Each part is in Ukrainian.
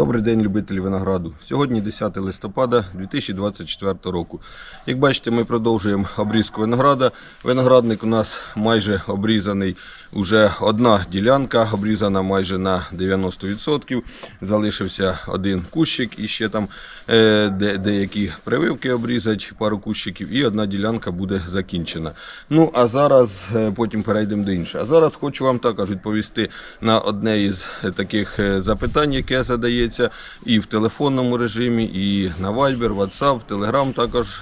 Добрий день, любителі винограду. Сьогодні 10 листопада 2024 року. Як бачите, ми продовжуємо обрізку винограда. Виноградник у нас майже обрізаний. Уже одна ділянка обрізана майже на 90%. Залишився один кущик і ще там е, де, деякі прививки обрізати, пару кущиків, і одна ділянка буде закінчена. Ну а зараз е, потім перейдемо до іншого. А зараз хочу вам також відповісти на одне із е, таких запитань, яке задається і в телефонному режимі, і на Viber, WhatsApp, Telegram також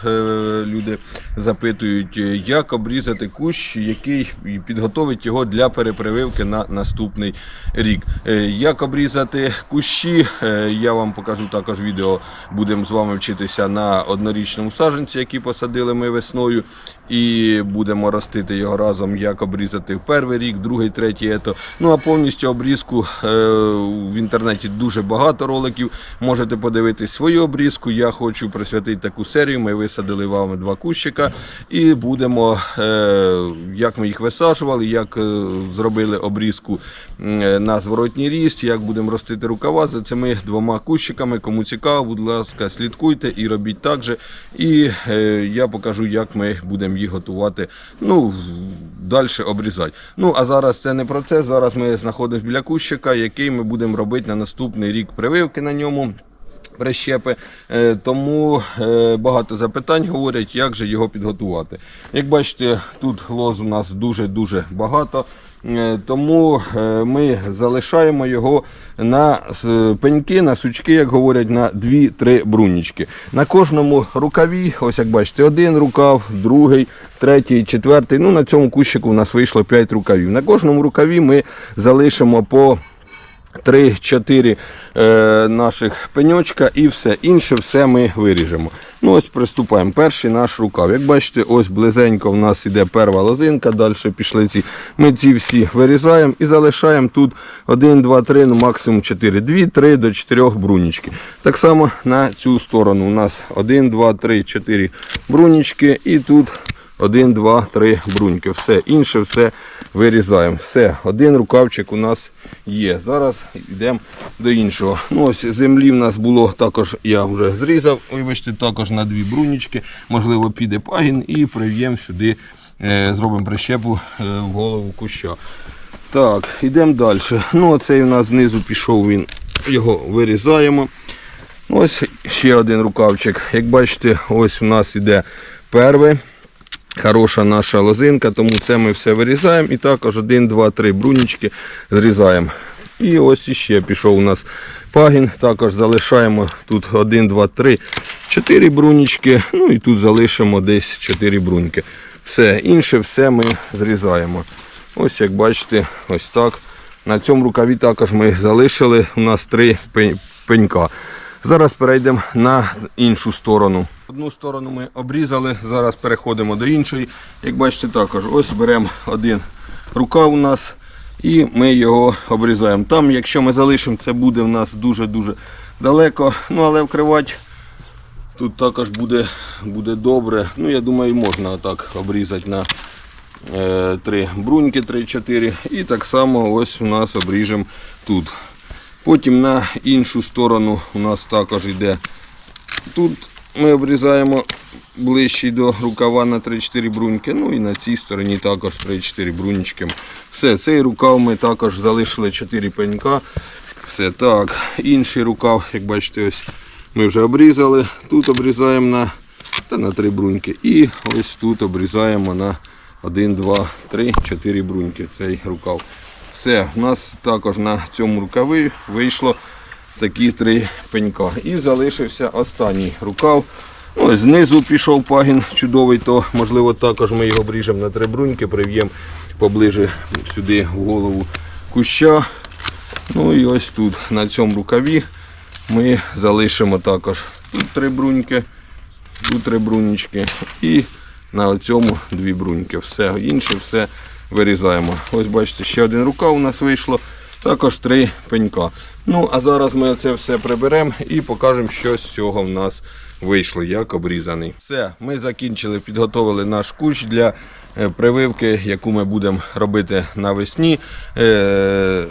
люди запитують, як обрізати кущ, який підготовить його для перепрививки на наступний рік. Е, Як обрізати кущі, е, я вам покажу також відео. Будемо з вами вчитися на однорічному саджанці, який посадили ми весною. І будемо ростити його разом, як обрізати в перший рік, другий, третій. Ето. Ну а повністю обрізку е, в інтернеті дуже багато роликів. Можете подивитись свою обрізку. Я хочу присвятити таку серію. Ми висадили вам два кущика і будемо, е, як ми їх висаджували, як е, зробили обрізку на зворотній ріст, як будемо ростити рукава за цими двома кущиками. Кому цікаво, будь ласка, слідкуйте і робіть так же. І я покажу, як ми будемо їх готувати. Ну, далі обрізати. Ну, а зараз це не про це. Зараз ми знаходимося біля кущика, який ми будемо робити на наступний рік прививки на ньому. Прищепи, Е, тому е, багато запитань говорять, як же його підготувати. Як бачите, тут лоз у нас дуже-дуже багато, тому е, ми залишаємо його на е, пеньки, на сучки, як говорять, на 2-3 брунічки. На кожному рукаві, ось як бачите, один рукав, другий, третій, четвертий. Ну, на цьому кущику у нас вийшло 5 рукавів. На кожному рукаві ми залишимо по 3-4 е, наших пеньочка і все. Інше все ми виріжемо. Ну ось приступаємо. Перший наш рукав. Як бачите, ось близенько в нас іде перша лозинка, далі пішли ці. Ми ці всі вирізаємо і залишаємо тут 1, 2, 3, ну максимум 4. 2, 3 до 4 брунічки. Так само на цю сторону у нас 1, 2, 3, 4 брунічки і тут 1, 2, 3 бруньки. Все. Інше все вирізаємо. Все, один рукавчик у нас є. Зараз йдемо до іншого. Ну ось Землі в нас було також, я вже зрізав, вибачте, також на дві брунічки. Можливо, піде пагін і прив'ємо сюди, е, зробимо прищепу е, в голову куща. Так, йдемо далі. Ну, оцей у нас знизу пішов він, його вирізаємо. Ось ще один рукавчик. Як бачите, ось у нас іде перший. Хороша наша лозинка, тому це ми все вирізаємо і також 1, 2, 3 брунічки зрізаємо. І ось іще пішов у нас пагін. Також залишаємо тут 1, 2, 3, 4 брунічки. Ну і тут залишимо десь 4 бруньки. Все, інше все ми зрізаємо. Ось як бачите, ось так. На цьому рукаві також ми залишили. У нас три пенька. Зараз перейдемо на іншу сторону. Одну сторону ми обрізали, зараз переходимо до іншої. Як бачите, також ось беремо один рукав у нас і ми його обрізаємо. Там, якщо ми залишимо, це буде в нас дуже-дуже далеко. Ну, але вкривати тут також буде, буде добре. Ну, я думаю, можна отак обрізати на е, три бруньки, 3-4. І так само ось у нас обріжемо тут. Потім на іншу сторону у нас також йде. Тут ми обрізаємо ближче до рукава на 3-4 бруньки. Ну і на цій стороні також 3-4 бруньки. Все, цей рукав ми також залишили 4 пенька. Все так. Інший рукав, як бачите, ось ми вже обрізали. Тут обрізаємо на, та на 3 бруньки. І ось тут обрізаємо на 1, 2, 3, 4 бруньки. Цей рукав. Все, у нас також на цьому рукаві вийшло такі три пенька. І залишився останній рукав. Ось знизу пішов пагін чудовий, то можливо також ми його обріжемо на три бруньки, прив'ємо поближе сюди в голову куща. Ну і ось тут на цьому рукаві ми залишимо також тут три бруньки, тут три брунічки і на цьому дві бруньки. Все інше все вирізаємо. Ось бачите, ще один рукав у нас вийшло. Також три пенька. Ну, а зараз ми це все приберемо і покажемо, що з цього в нас вийшло як обрізаний. Все, ми закінчили, підготовили наш кущ для е, прививки, яку ми будемо робити навесні. Е,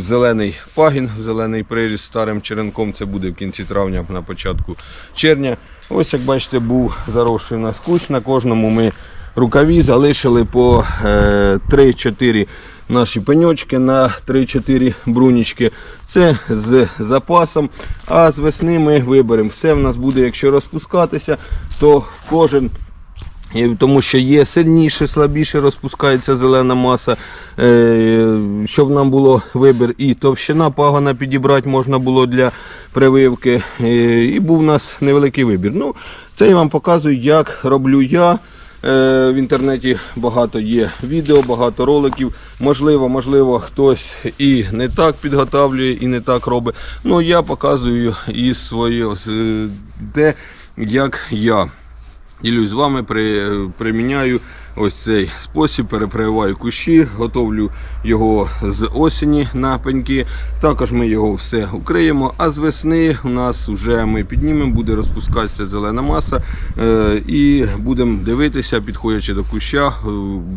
Зелений пагін, зелений приріст старим черенком. Це буде в кінці травня, на початку червня. Ось як бачите, був заросший у кущ. На кожному ми рукаві залишили по е, 3-4 наші пеньочки на 3-4 брунічки. Це з запасом. А з весни ми виберемо. Все в нас буде, якщо розпускатися, то в кожен. Тому що є сильніше, слабіше розпускається зелена маса. Е, Щоб нам було вибір і товщина пагона підібрати можна було для прививки. Е, І був у нас невеликий вибір. Ну, Це я вам показую, як роблю я. Е, В інтернеті багато є відео, багато роликів. Можливо, можливо, хтось і не так підготавлює, і не так робить. Ну, я показую із своє те, як я. Ділюсь з вами, при, приміняю ось цей спосіб, переприваю кущі, готовлю його з осені на пеньки. Також ми його все укриємо. А з весни у нас вже ми піднімемо, буде розпускатися зелена маса. Е, і будемо дивитися, підходячи до куща, е,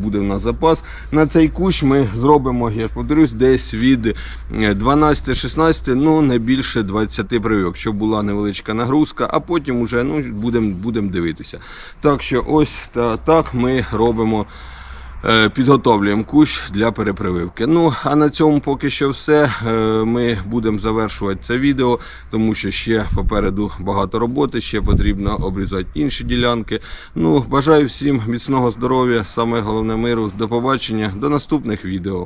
буде в нас запас. На цей кущ ми зробимо, я ж повторюсь, десь від 12-16, ну не більше 20 прививок, щоб була невеличка нагрузка, а потім вже ну, будемо будем дивитися. Так що ось та, так ми робимо. Е, Підготовлюємо кущ для перепрививки. Ну, а на цьому поки що все. Е, Ми будемо завершувати це відео, тому що ще попереду багато роботи, ще потрібно обрізати інші ділянки. Ну, бажаю всім міцного здоров'я, саме головне миру. До побачення, до наступних відео.